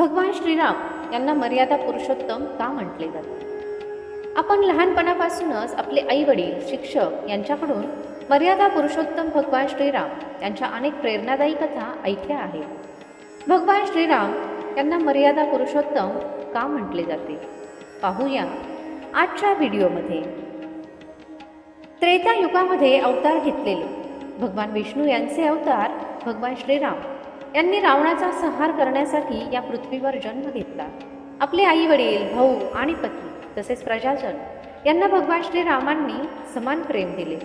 भगवान श्रीराम यांना मर्यादा पुरुषोत्तम का म्हटले जाते? आपण लहानपणापासूनच आपले आई वडील शिक्षक यांच्याकडून मर्यादा पुरुषोत्तम भगवान श्रीराम यांच्या अनेक प्रेरणादायी कथा ऐकल्या आहेत. भगवान श्रीराम यांना मर्यादा पुरुषोत्तम का म्हटले जाते? पाहूया आजच्या व्हिडिओमध्ये. त्रेता युगामध्ये अवतार घेतलेले भगवान विष्णू यांचे अवतार भगवान श्रीराम यांनी रावणाचा संहार करण्यासाठी या पृथ्वीवर जन्म घेतला. आपले आई वडील भाऊ आणि पती तसेच प्रजाजन यांना भगवान श्रीरामांनी समान प्रेम दिले.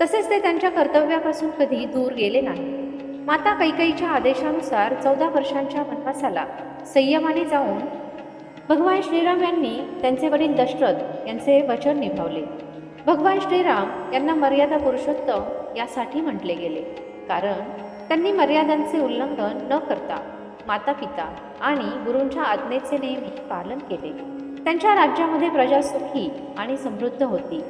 तसेच ते त्यांच्या कर्तव्यापासून कधी दूर गेले नाही. माता कैकईच्या आदेशानुसार चौदा वर्षांच्या वनवासाला संयमाने जाऊन भगवान श्रीराम यांनी त्यांचे वडील दशरथ यांचे वचन निभावले. भगवान श्रीराम यांना मर्यादा पुरुषोत्तम यासाठी म्हटले गेले. कारण त्यांनी मर्यादांचे उल्लंघन न करता माता पिता आणि गुरूंच्या आज्ञेचे नेहमी पालन केले. त्यांच्या राज्यामध्ये प्रजा सुखी आणि समृद्ध होती.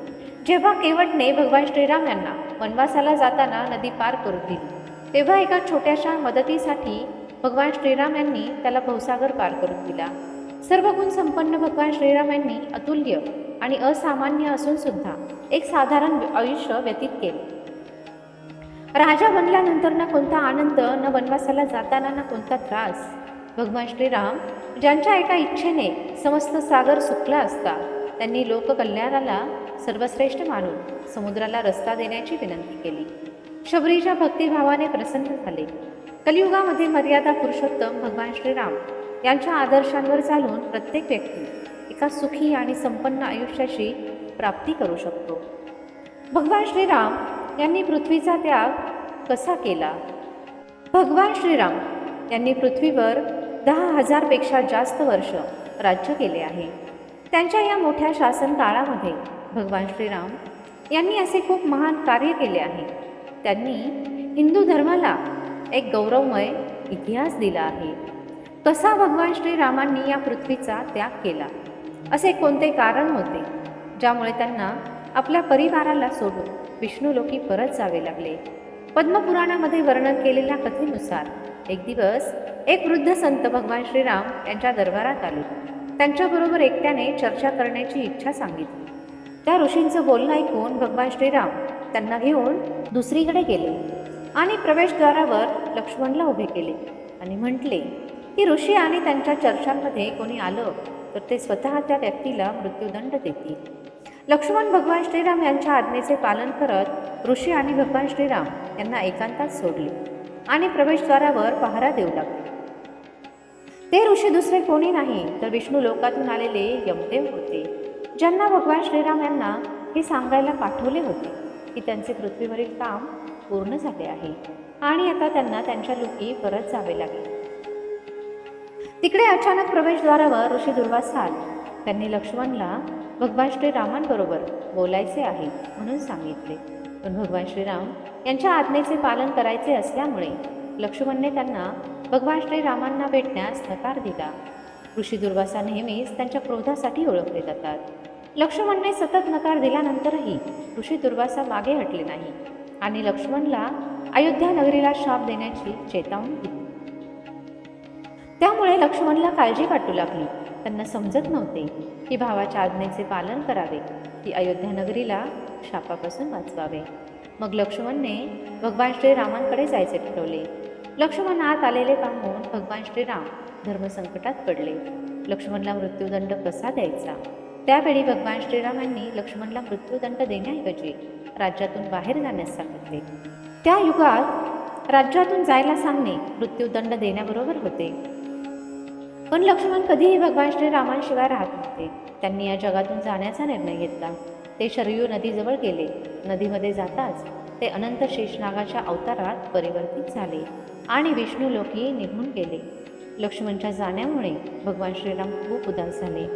जेव्हा केवटने भगवान श्रीराम यांना वनवासाला जाताना नदी पार करून दिली तेव्हा एका छोट्याशा मदतीसाठी भगवान श्रीराम यांनी त्याला भवसागर पार करून दिला. सर्व गुण संपन्न भगवान श्रीराम यांनी अतुल्य आणि असामान्य असून सुद्धा एक साधारण आयुष्य व्यतीत केले. राजा बनल्यानंतर ना कोणता आनंद न वनवासाला जाताना ना कोणता त्रास? भगवान श्रीराम ज्यांच्या एका इच्छेने समस्त सागर सुकला असता त्यांनी लोककल्याणाला सर्वश्रेष्ठ मानून समुद्राला रस्ता देण्याची विनंती केली. शबरीच्या भक्तिभावाने प्रसन्न झाले. कलियुगामध्ये मर्यादा पुरुषोत्तम भगवान श्रीराम यांच्या आदर्शांवर चालून प्रत्येक व्यक्ती एका सुखी आणि संपन्न आयुष्याची प्राप्ती करू शकतो. भगवान श्रीराम यांनी पृथ्वीचा त्याग कसा केला? भगवान श्रीराम यांनी पृथ्वीवर दहा हजारपेक्षा जास्त वर्ष राज्य केले आहे. त्यांच्या या मोठ्या शासन काळामध्ये भगवान श्रीराम यांनी असे खूप महान कार्य केले आहे. त्यांनी हिंदू धर्माला एक गौरवमय इतिहास दिला आहे. कसा भगवान श्रीरामांनी या पृथ्वीचा त्याग केला? असे कोणते कारण होते? ज्यामुळे त्यांना आपल्या परिवाराला सोडून विष्णुलोकी परत जावे लागले. पद्मपुराणामध्ये वर्णन केलेल्या कथेनुसार एक दिवस एक वृद्ध संत भगवान श्रीराम यांच्या दरबारात आले. त्यांच्याबरोबर एकट्याने चर्चा करण्याची इच्छा सांगितली. त्या ऋषींचं बोलणं ऐकून भगवान श्रीराम त्यांना घेऊन दुसरीकडे गेले आणि प्रवेशद्वारावर लक्ष्मणला उभे केले आणि म्हटले की ऋषी आणि त्यांच्या चर्चांमध्ये कोणी आलं तर ते स्वतः त्या व्यक्तीला मृत्यूदंड देतील. लक्ष्मण भगवान श्रीराम यांच्या आज्ञेचे पालन करत ऋषी आणि भगवान श्रीराम यांना एकांतात सोडले आणि प्रवेशद्वारावर पहारा देऊ लागले. ते ऋषी दुसरे कोणी नाही तर विष्णू लोकातून आलेले यमदेव होते ज्यांना भगवान श्रीराम यांना हे सांगायला पाठवले होते की त्यांचे पृथ्वीवरील काम पूर्ण झाले आहे आणि आता त्यांना त्यांच्या लोकी परत जावे लागेल. तिकडे अचानक प्रवेशद्वारावर ऋषी दुर्वासा आले त्यांनी लक्ष्मणला भगवान श्रीरामांबरोबर बोलायचे आहे म्हणून सांगितले. पण भगवान श्रीराम यांच्या आज्ञेचे पालन करायचे असल्यामुळे लक्ष्मणने त्यांना भगवान श्रीरामांना भेटण्यास नकार दिला. ऋषी दुर्वासा नेहमीच त्यांच्या क्रोधासाठी ओळखले जातात. लक्ष्मणने सतत नकार दिल्यानंतरही ऋषी दुर्वासा मागे हटले नाही आणि लक्ष्मणला अयोध्या नगरीला शाप देण्याची चेतावणी दिली. त्यामुळे लक्ष्मणला काळजी वाटू लागली. त्यांना समजत नव्हते. की भावाच्या आज्ञेचे पालन करावे. की अयोध्यानगरीला शापापासून वाचवावे. मग लक्ष्मणने भगवान श्रीरामांकडे जायचे ठरवले. लक्ष्मण आत आलेले पाहून भगवान श्रीराम धर्मसंकटात पडले. लक्ष्मणला मृत्यूदंड कसा द्यायचा? त्यावेळी भगवान श्रीरामांनी लक्ष्मणला मृत्यूदंड देण्याऐवजी राज्यातून बाहेर जाण्यास सांगितले. त्या युगात राज्यातून जायला सांगणे मृत्यूदंड देण्याबरोबर होते. पण लक्ष्मण कधीही भगवान श्रीरामांशिवाय राहत नव्हते. त्यांनी या जगातून जाण्याचा निर्णय घेतला. ते शरयू नदीजवळ गेले. नदीमध्ये जाताच ते अनंत शेषनागाच्या अवतारात परिवर्तित झाले आणि विष्णू लोकी निघून गेले. लक्ष्मणच्या जाण्यामुळे भगवान श्रीराम खूप उदास झाले.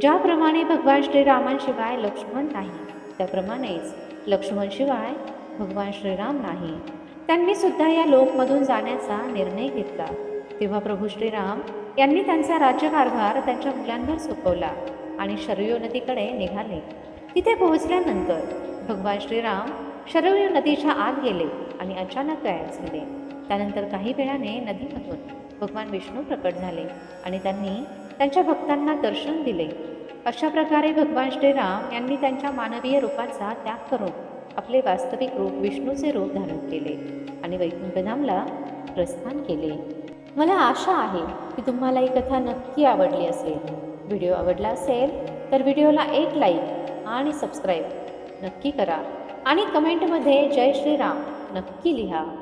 ज्याप्रमाणे भगवान श्रीरामांशिवाय लक्ष्मण नाही त्याप्रमाणेच लक्ष्मणशिवाय भगवान श्रीराम नाही. त्यांनी सुद्धा या लोकमधून जाण्याचा निर्णय घेतला. तेव्हा प्रभू श्रीराम यांनी त्यांचा राज्यकारभार त्यांच्या मुलांवर सोपवला आणि शरयू नदीकडे निघाले. तिथे पोहोचल्यानंतर भगवान श्रीराम शरयू नदीच्या आत गेले आणि अचानक गायब झाले. त्यानंतर काही वेळाने नदीमधून भगवान विष्णू प्रकट झाले आणि त्यांनी त्यांच्या भक्तांना दर्शन दिले. अशा प्रकारे भगवान श्रीराम यांनी त्यांच्या मानवीय रूपाचा त्याग करून आपले वास्तविक रूप विष्णूचे रूप धारण केले आणि वैकुंठधामला प्रस्थान केले. मला आशा आहे की तुम्हाला ही कथा नक्की आवडली असेल. व्हिडिओ आवडला असेल तर व्हिडिओला एक लाईक आणि सबस्क्राईब नक्की करा. आणि कमेंटमध्ये जय श्रीराम नक्की लिहा.